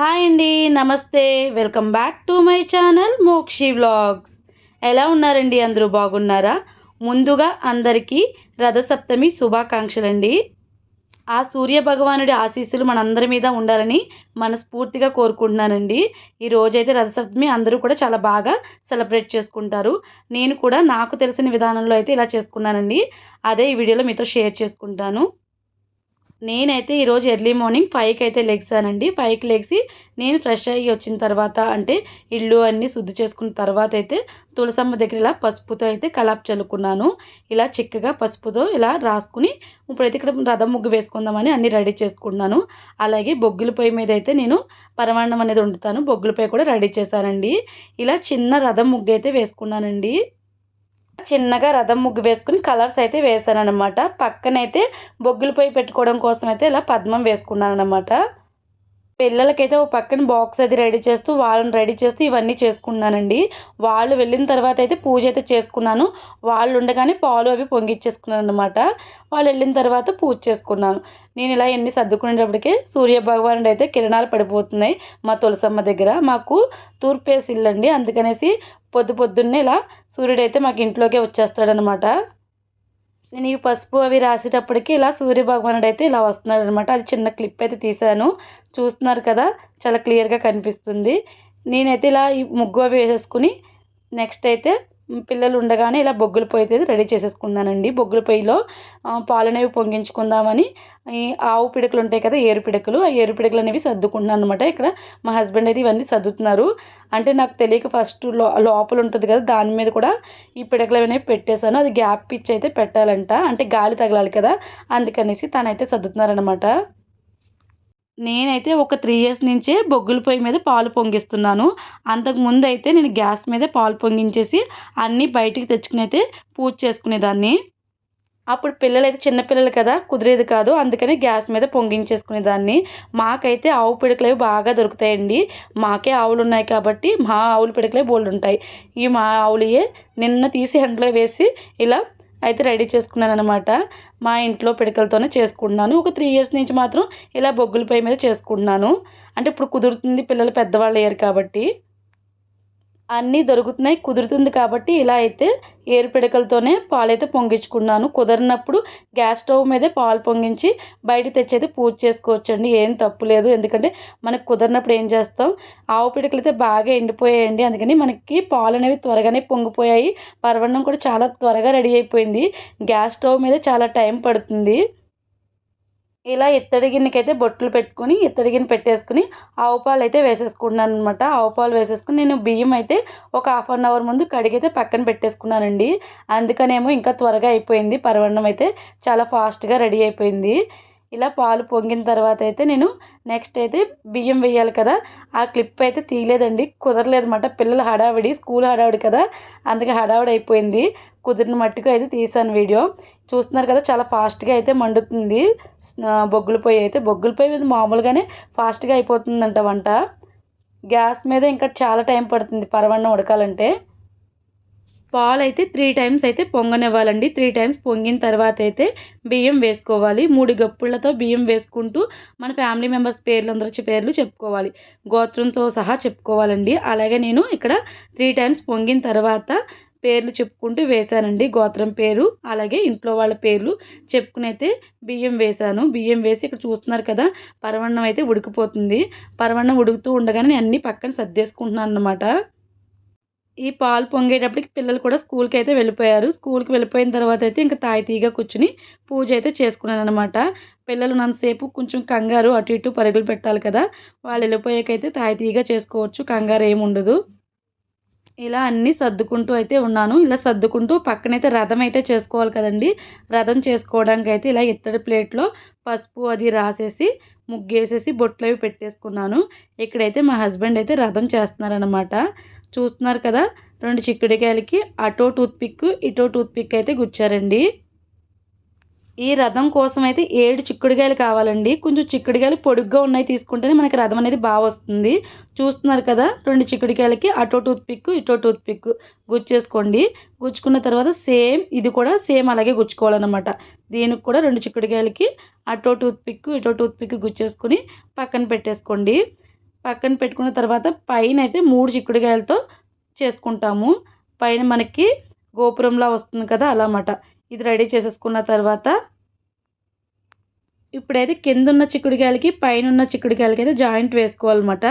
Hi అండి నమస్తే. Welcome back to my channel Mokshi vlogs. ఎలా ఉన్నారండి? అందరూ బాగున్నారా? ముందుగా అందరికీ రథసప్తమి శుభాకాంక్షలండి. ఆ సూర్య భగవానుడి ఆశీస్సులు మనందరి మీద ఉండాలని మనస్ఫూర్తిగా కోరుకుంటున్నానండి. ఈ రోజైతే రథసప్తమి అందరూ కూడా చాలా బాగా సెలబ్రేట్ చేసుకుంటారు. నేను కూడా నాకు తెలిసిన విధానంలో అయితే ఇలా చేసుకున్నానండి. అదే ఈ వీడియోలో మీతో షేర్ చేసుకుంటాను. నేనైతే ఈరోజు ఎర్లీ మార్నింగ్ ఫైవ్కి అయితే లెగ్సానండి ఫైవ్కి లెగ్సి నేను ఫ్రెష్ అయ్యి వచ్చిన తర్వాత అంటే ఇల్లు అన్నీ శుద్ధి చేసుకున్న తర్వాత అయితే తులసమ్మ దగ్గర ఇలా పసుపుతో అయితే కలాప్ చల్లుకున్నాను. ఇలా చిక్కగా పసుపుతో ఇలా రాసుకుని ఇప్పుడైతే ఇక్కడ రథం ముగ్గు వేసుకుందామని అన్నీ రెడీ చేసుకున్నాను అలాగే బొగ్గుల పొయ్యి మీద అయితే నేను పరమాన్నం అనేది వండుతాను. బొగ్గుల పొయ్యి కూడా రెడీ చేశానండి. ఇలా చిన్న రథం ముగ్గు అయితే వేసుకున్నానండి. చిన్నగా రథం ముగ్గు వేసుకుని కలర్స్ అయితే వేసాను అనమాట పక్కనైతే బొగ్గుల పొయ్యి పెట్టుకోవడం కోసం అయితే ఇలా పద్మం వేసుకున్నాను అనమాట పిల్లలకైతే ఓ పక్కన బాక్స్ అది రెడీ చేస్తూ వాళ్ళని రెడీ చేస్తూ ఇవన్నీ చేసుకున్నానండి. వాళ్ళు వెళ్ళిన తర్వాత అయితే పూజ అయితే చేసుకున్నాను. వాళ్ళు ఉండగానే పాలు అవి పొంగిచ్చేసుకున్నాను అనమాట వాళ్ళు వెళ్ళిన తర్వాత పూజ చేసుకున్నాను. నేను ఇలా ఎన్ని సర్దుకునేటప్పటికే సూర్య భగవానుడు అయితే కిరణాలు పడిపోతున్నాయి మా తులసమ్మ దగ్గర. మాకు తూర్పేసి ఇల్లండి అందుకనేసి పొద్దు పొద్దున్నే ఇలా సూర్యుడు అయితే మాకు ఇంట్లోకే వచ్చేస్తాడనమాట నేను ఈ పసుపు అవి రాసేటప్పటికి ఇలా సూర్య భగవానుడు అయితే ఇలా వస్తున్నాడు అనమాట అది చిన్న క్లిప్ అయితే తీశాను. చూస్తున్నారు కదా చాలా క్లియర్గా కనిపిస్తుంది. నేనైతే ఇలా ఈ ముగ్గు అవి వేసేసుకుని నెక్స్ట్ అయితే పిల్లలు ఉండగానే ఇలా బొగ్గుల పొయ్యి అయితే రెడీ చేసేసుకున్నానండి. బొగ్గుల పొయ్యిలో పాలనేవి పొంగించుకుందామని ఈ ఆవు పిడకలు ఉంటాయి కదా ఏరు పిడకలు ఆ ఏరు పిడకలు అనేవి సర్దుకుంటున్నాను అనమాట ఇక్కడ మా హస్బెండ్ అయితే ఇవన్నీ సర్దుతున్నారు. అంటే నాకు తెలియక ఫస్ట్లో లోపల ఉంటుంది కదా దాని మీద కూడా ఈ పిడకలు అనేవి పెట్టేశాను. అది గ్యాప్ ఇచ్చి అయితే పెట్టాలంట. అంటే గాలి తగలాలి కదా అందుకనేసి తనైతే సర్దుతున్నారనమాట నేనైతే ఒక త్రీ ఇయర్స్ నుంచే బొగ్గుల పొయ్యి మీద పాలు పొంగిస్తున్నాను. అంతకుముందు అయితే నేను గ్యాస్ మీద పాలు పొంగించేసి అన్నీ బయటికి తెచ్చుకుని అయితే పూజ చేసుకునేదాన్ని. అప్పుడు పిల్లలు అయితే చిన్నపిల్లలు కదా కుదిరేది కాదు అందుకని గ్యాస్ మీద పొంగించేసుకునేదాన్ని. మాకైతే ఆవు పిడకలు బాగా దొరుకుతాయండి. మాకే ఆవులు ఉన్నాయి కాబట్టి మా ఆవుల పిడకలే బోల్డ్ ఉంటాయి ఈ మా ఆవులయే నిన్న తీసి ఎండలో వేసి ఇలా అయితే రెడీ చేసుకున్నాను అనమాట మా ఇంట్లో పిడకలతోనే చేసుకుంటున్నాను. ఒక త్రీ ఇయర్స్ నుంచి మాత్రం ఇలా బొగ్గుల పొయ్యి మీద చేసుకుంటున్నాను. అంటే ఇప్పుడు కుదురుతుంది పిల్లలు పెద్దవాళ్ళు అయ్యారు కాబట్టి. అన్నీ దొరుకుతున్నాయి కుదురుతుంది కాబట్టి ఇలా అయితే ఏరు పిడకలతోనే పాలైతే పొంగించుకున్నాను. కుదరినప్పుడు గ్యాస్ స్టవ్ మీదే పాలు పొంగించి బయట తెచ్చైతే పూజ చేసుకోవచ్చండి ఏం తప్పు లేదు. ఎందుకంటే మనకు కుదరినప్పుడు ఏం చేస్తాం? ఆవు పిడకలు అయితే బాగా ఎండిపోయాయండి అందుకని మనకి పాలు అనేవి త్వరగానే పొంగిపోయాయి. పరవన్నం కూడా చాలా త్వరగా రెడీ అయిపోయింది. గ్యాస్ స్టవ్ మీద చాలా టైం పడుతుంది. ఇలా ఇత్తడి గిన్నెకైతే బొట్లు పెట్టుకుని ఇత్తడి గిన్నె పెట్టేసుకుని ఆవు పాలు అయితే వేసేసుకున్నాను అనమాట ఆవు పాలు వేసేసుకుని నేను బియ్యం అయితే ఒక హాఫ్ అన్ అవర్ ముందు కడిగైతే పక్కన పెట్టేసుకున్నానండి. అందుకనేమో ఇంకా త్వరగా అయిపోయింది. పరవన్నం అయితే చాలా ఫాస్ట్గా రెడీ అయిపోయింది. ఇలా పాలు పొంగిన తర్వాత అయితే నేను నెక్స్ట్ అయితే బియ్యం వేయాలి కదా ఆ క్లిప్ అయితే తీయలేదండి. కుదరలేదు అనమాట పిల్లలు హడావిడి స్కూల్ హడావిడి కదా అందుకే హడావిడి అయిపోయింది. కుదిరిన మట్టుకు అయితే తీసాను వీడియో. చూస్తున్నారు కదా చాలా ఫాస్ట్గా అయితే మండుతుంది. బొగ్గుల పొయ్యి అయితే బొగ్గుల పొయ్యి మీద మామూలుగానే ఫాస్ట్గా అయిపోతుందంట వంట. గ్యాస్ మీద ఇంకా చాలా టైం పడుతుంది పరవన్నం ఉడకాలంటే. పాలు అయితే త్రీ టైమ్స్ అయితే పొంగనివ్వాలండి. త్రీ టైమ్స్ పొంగిన తర్వాత అయితే బియ్యం వేసుకోవాలి. మూడు గప్పులతో బియ్యం వేసుకుంటూ మన ఫ్యామిలీ మెంబర్స్ పేర్లు అందరి పేర్లు చెప్పుకోవాలి. గోత్రంతో సహా చెప్పుకోవాలండి. అలాగే నేను ఇక్కడ త్రీ టైమ్స్ పొంగిన తర్వాత పేర్లు చెప్పుకుంటూ వేశానండి. గోత్రం పేరు అలాగే ఇంట్లో వాళ్ళ పేర్లు చెప్పుకునైతే బియ్యం వేశాను. బియ్యం వేసి ఇక్కడ చూస్తున్నారు కదా పరవన్నం అయితే ఉడికిపోతుంది. పరవన్నం ఉడుకుతూ ఉండగానే అన్ని అన్నీ పక్కన సర్దేసుకుంటున్నాను అనమాట ఈ పాలు పొంగేటప్పటికి పిల్లలు కూడా స్కూల్కి అయితే వెళ్ళిపోయారు. స్కూల్కి వెళ్ళిపోయిన తర్వాత అయితే ఇంకా తాయితీగా కూర్చుని పూజ అయితే చేసుకున్నాను అనమాట పిల్లలు నంతసేపు కొంచెం కంగారు అటు ఇటు పరుగులు పెట్టాలి కదా వాళ్ళు వెళ్ళిపోయాకైతే తాయితీగా చేసుకోవచ్చు. కంగారు ఏమి ఉండదు. ఇలా అన్నీ సర్దుకుంటూ అయితే ఉన్నాను. ఇలా సర్దుకుంటూ పక్కనైతే రథం అయితే చేసుకోవాలి కదండి. రథం చేసుకోవడానికి అయితే ఇలా ఇత్తడి ప్లేట్లో పసుపు అది రాసేసి ముగ్గేసేసి బొట్లు అవి పెట్టేసుకున్నాను. ఇక్కడైతే మా హస్బెండ్ అయితే రథం చేస్తున్నారనమాట చూస్తున్నారు కదా రెండు చిక్కుడుకాయలకి అటో టూత్పిక్ ఇటో టూత్పిక్ అయితే గుచ్చారండి. ఈ రథం కోసం అయితే ఏడు చిక్కుడుకాయలు కావాలండి. కొంచెం చిక్కుడుకాయలు పొడుగ్గా ఉన్నాయి తీసుకుంటేనే మనకి రథం అనేది బాగా వస్తుంది. చూస్తున్నారు కదా రెండు చిక్కుడుకాయలకి అటో టూత్ పిక్ ఇటో టూత్ పిక్ గుచ్చేసుకోండి. గుచ్చుకున్న తర్వాత సేమ్ ఇది కూడా సేమ్ అలాగే గుచ్చుకోవాలన్నమాట. దీనికి కూడా రెండు చిక్కుడుకాయలకి అటో టూత్ పిక్ ఇటో టూత్ పిక్ గుచ్చేసుకుని పక్కన పెట్టేసుకోండి. పక్కన పెట్టుకున్న తర్వాత పైన అయితే మూడు చిక్కుడుకాయలతో చేసుకుంటాము. పైన మనకి గోపురంలా వస్తుంది కదా అలా అన్నమాట. ఇది రెడీ చేసేసుకున్న తర్వాత ఇప్పుడైతే కింద ఉన్న చిక్కుడుకాయలకి పైన ఉన్న చిక్కుడుకాయలకి అయితే జాయింట్ వేసుకోవాలన్నమాట.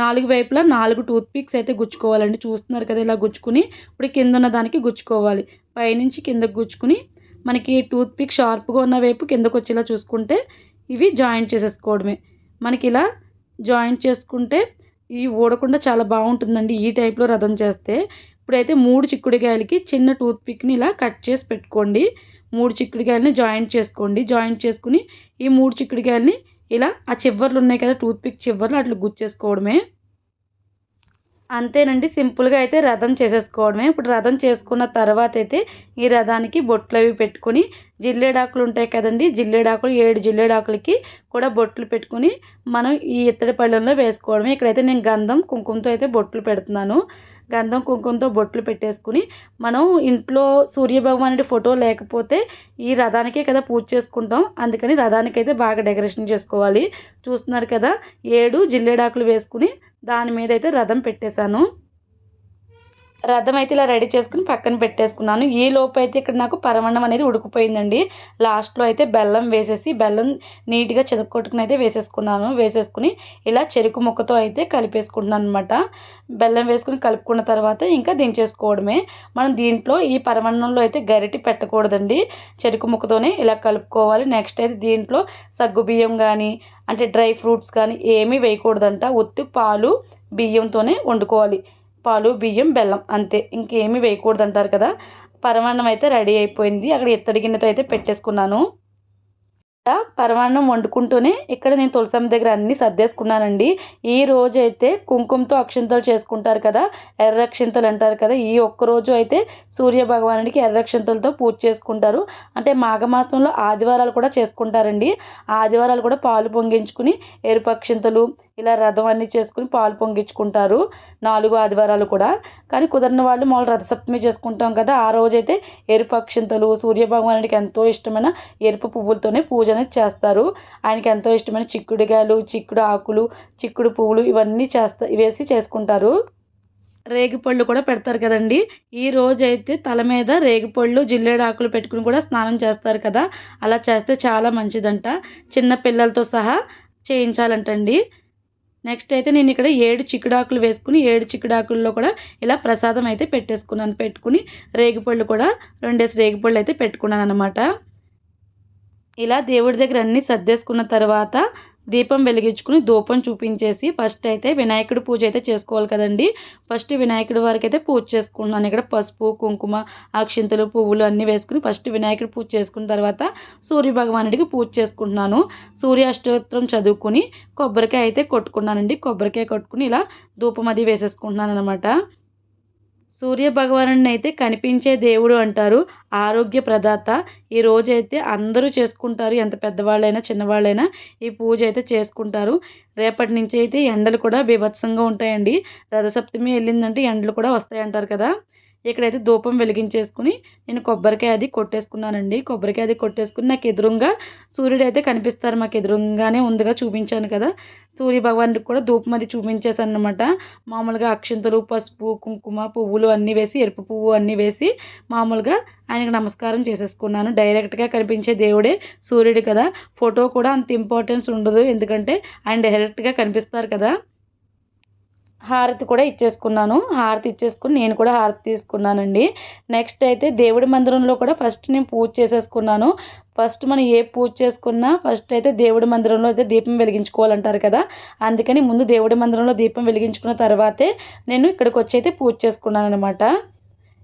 నాలుగు వైపులా నాలుగు టూత్ పిక్స్ అయితే గుచ్చుకోవాలండి. చూస్తున్నారు కదా ఇలా గుచ్చుకుని ఇప్పుడు కింద ఉన్న దానికి గుచ్చుకోవాలి. పైనుంచి కిందకు గుచ్చుకుని మనకి టూత్ పిక్ షార్ప్గా ఉన్న వైపు కిందకు వచ్చేలా చూసుకుంటే ఇవి జాయింట్ చేసేసుకోవడమే. మనకి ఇలా జాయింట్ చేసుకుంటే ఇవి ఊడకుండా చాలా బాగుంటుందండి ఈ టైప్లో రథం చేస్తే. ఇప్పుడైతే మూడు చిక్కుడుకాయలకి చిన్న టూత్ పిక్ని ఇలా కట్ చేసి పెట్టుకోండి. మూడు చిక్కుడుకాయలని జాయింట్ చేసుకోండి. జాయింట్ చేసుకుని ఈ మూడు చిక్కుడుకాయలని ఇలా ఆ చివర్లు ఉన్నాయి కదా టూత్ పిక్ చివర్లు అట్లా గుచ్చేసుకోవడమే. అంతేనండి. సింపుల్గా అయితే రథం చేసేసుకోవడమే. ఇప్పుడు రథం చేసుకున్న తర్వాత అయితే ఈ రథానికి బొట్లు అవి పెట్టుకొని జిల్లేడాకులు ఉంటాయి కదండి. జిల్లేడాకులు ఏడు జిల్లేడాకులకి కూడా బొట్లు పెట్టుకొని మనం ఈ ఇత్తడి పళ్ళెంలో వేసుకోవడమే. ఇక్కడైతే నేను గంధం కుంకుమతో అయితే బొట్లు పెడుతున్నాను. గంధం కుంకుమతో బొట్లు పెట్టేసుకుని మనం ఇంట్లో సూర్యభగవానుడి ఫోటో లేకపోతే ఈ రథానికే కదా పూజ చేసుకుంటాం. అందుకని రథానికి అయితే బాగా డెకరేషన్ చేసుకోవాలి. చూస్తున్నారు కదా ఏడు జిల్లేడాకులు వేసుకుని దాని మీద అయితే రథం పెట్టేశాను. రథం అయితే ఇలా రెడీ చేసుకుని పక్కన పెట్టేసుకున్నాను. ఈ లోపు అయితే ఇక్కడ నాకు పరమన్నం అనేది ఉడికిపోయిందండి. లాస్ట్లో అయితే బెల్లం వేసేసి బెల్లం నీట్గా చెదకొట్టుకుని అయితే వేసేసుకున్నాను. వేసేసుకుని ఇలా చెరుకు ముక్కతో అయితే కలిపేసుకుంటున్నాను అనమాట బెల్లం వేసుకుని కలుపుకున్న తర్వాత ఇంకా దించేసుకోవడమే. మనం దీంట్లో ఈ పరమన్నంలో అయితే గరిటి పెట్టకూడదండి. చెరుకు ముక్కతోనే ఇలా కలుపుకోవాలి. నెక్స్ట్ అయితే దీంట్లో సగ్గుబియ్యం కానీ అంటే డ్రై ఫ్రూట్స్ కానీ ఏమీ వేయకూడదంట. ఒత్తి పాలు బియ్యంతోనే వండుకోవాలి. పాలు బియ్యం బెల్లం అంతే. ఇంకేమీ వేయకూడదు అంటారు కదా? పరమాన్నం అయితే రెడీ అయిపోయింది. అక్కడ ఇత్తడి గిన్నెతో అయితే పెట్టేసుకున్నాను. పరమాన్నం వండుకుంటూనే ఇక్కడ నేను తులసమ్మ దగ్గర అన్నీ సర్దేసుకున్నానండి. ఈ రోజు అయితే కుంకుమతో అక్షింతలు చేసుకుంటారు కదా? ఎర్ర అక్షింతలు అంటారు కదా? ఈ ఒక్క రోజు అయితే సూర్య భగవానుడికి ఎర్ర అక్షింతలతో పూజ చేసుకుంటారు. అంటే మాఘమాసంలో ఆదివారాలు కూడా చేసుకుంటారండి. ఆదివారాలు కూడా పాలు పొంగించుకుని ఎరుపు అక్షింతలు ఇలా రథం అన్నీ చేసుకుని పాలు పొంగించుకుంటారు. నాలుగు ఆదివారాలు కూడా. కానీ కుదరని వాళ్ళు మామూలు రథసప్తమి చేసుకుంటాం కదా. ఆ రోజైతే ఎరుపు అక్షింతలు సూర్యభగవానుడికి ఎంతో ఇష్టమైన ఎరుపు పువ్వులతోనే పూజ అనేది చేస్తారు. ఆయనకి ఎంతో ఇష్టమైన చిక్కుడుకాయలు చిక్కుడు ఆకులు చిక్కుడు పువ్వులు ఇవన్నీ చేస్తా వేసి చేసుకుంటారు. రేగిపళ్ళు కూడా పెడతారు కదండి. ఈ రోజైతే తల మీద రేగిపళ్ళు జిల్లేడు ఆకులు పెట్టుకుని కూడా స్నానం చేస్తారు కదా. అలా చేస్తే చాలా మంచిదంట. చిన్న పిల్లలతో సహా చేయించాలంటండి. నెక్స్ట్ అయితే నేను ఇక్కడ ఏడు చిక్కుడాకులు వేసుకుని ఏడు చిక్కుడాకుల్లో కూడా ఇలా ప్రసాదం అయితే పెట్టేసుకున్నాను. పెట్టుకుని రేగిపళ్ళు కూడా రెండేసి రేగిపళ్ళు అయితే పెట్టుకున్నాను అనమాట ఇలా దేవుడి దగ్గర అన్నీ సర్దేసుకున్న తర్వాత దీపం వెలిగించుకుని ధూపం చూపించేసి ఫస్ట్ అయితే వినాయకుడి పూజ అయితే చేసుకోవాలి కదండి. ఫస్ట్ వినాయకుడి వారికి అయితే పూజ చేసుకున్నాను ఇక్కడ పసుపు కుంకుమ అక్షింతలు పువ్వులు అన్నీ వేసుకుని ఫస్ట్ వినాయకుడి పూజ చేసుకున్న తర్వాత సూర్య భగవానుడికి పూజ చేసుకుంటున్నాను. సూర్య అష్టోత్తరం చదువుకుని కొబ్బరికాయ అయితే కొట్టుకున్నానండి. కొబ్బరికాయ కొట్టుకుని ఇలా ధూపం అది వేసేసుకుంటున్నాను అనమాట సూర్య భగవాను అయితే కనిపించే దేవుడు అంటారు ఆరోగ్య ప్రదాత. ఈ రోజైతే అందరూ చేసుకుంటారు ఎంత పెద్దవాళ్ళైనా చిన్నవాళ్ళైనా ఈ పూజ అయితే చేసుకుంటారు. రేపటి నుంచి అయితే ఎండలు కూడా బీభత్సంగా ఉంటాయండి. రథసప్తమి వెళ్ళిందంటే ఎండలు కూడా వస్తాయి అంటారు కదా. ఇక్కడైతే ధూపం వెలిగించేసుకుని నేను కొబ్బరికాయ అది కొట్టేసుకున్నానండి. కొబ్బరికాయ అది కొట్టేసుకుని నాకు ఎదురుగా సూర్యుడు అయితే కనిపిస్తారు. మాకు ఎదురుగానే ఉందిగా చూపించాను కదా. సూర్య భగవానుడికి కూడా ధూపం అది చూపించేసాను అనమాట మామూలుగా అక్షంతలు పసుపు కుంకుమ పువ్వులు అన్నీ వేసి ఎరుపు పువ్వు అన్నీ వేసి మామూలుగా ఆయనకు నమస్కారం చేసేసుకున్నాను. డైరెక్ట్గా కనిపించే దేవుడే సూర్యుడు కదా. ఫోటో కూడా అంత ఇంపార్టెన్స్ ఉండదు. ఎందుకంటే ఆయన డైరెక్ట్గా కనిపిస్తారు కదా. హారతి కూడా ఇచ్చేసుకున్నాను. హారతి ఇచ్చేసుకుని నేను కూడా హారతి తీసుకున్నానండి. నెక్స్ట్ అయితే దేవుడి మందిరంలో కూడా ఫస్ట్ నేను పూజ చేసేసుకున్నాను. ఫస్ట్ మనం ఏ పూజ చేసుకున్నా ఫస్ట్ అయితే దేవుడి మందిరంలో అయితే దీపం వెలిగించుకోవాలంటారు కదా. అందుకని ముందు దేవుడి మందిరంలో దీపం వెలిగించుకున్న తర్వాతే నేను ఇక్కడికి వచ్చి అయితే పూజ చేసుకున్నాను అనమాట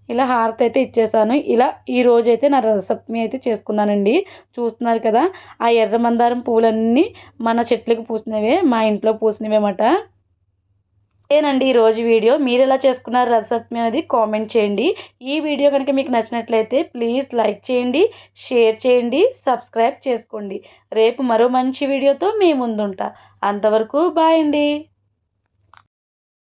ఇలా హారతి అయితే ఇచ్చేసాను. ఇలా ఈ రోజు అయితే నా రసప్మి అయితే చేసుకున్నానండి. చూస్తున్నారు కదా ఆ ఎర్ర మందారం పువ్వులన్నీ మన చెట్లకు పూసినవే మా ఇంట్లో పూసినవే ఏనండి ఈరోజు వీడియో. మీరు ఎలా చేసుకున్నారు రథసప్తమి అనేది కామెంట్ చేయండి. ఈ వీడియో కనుక మీకు నచ్చినట్లయితే ప్లీజ్ లైక్ చేయండి షేర్ చేయండి సబ్స్క్రైబ్ చేసుకోండి. రేపు మరో మంచి వీడియోతో మీ ముందుంటా. అంతవరకు బాయ్ అండి.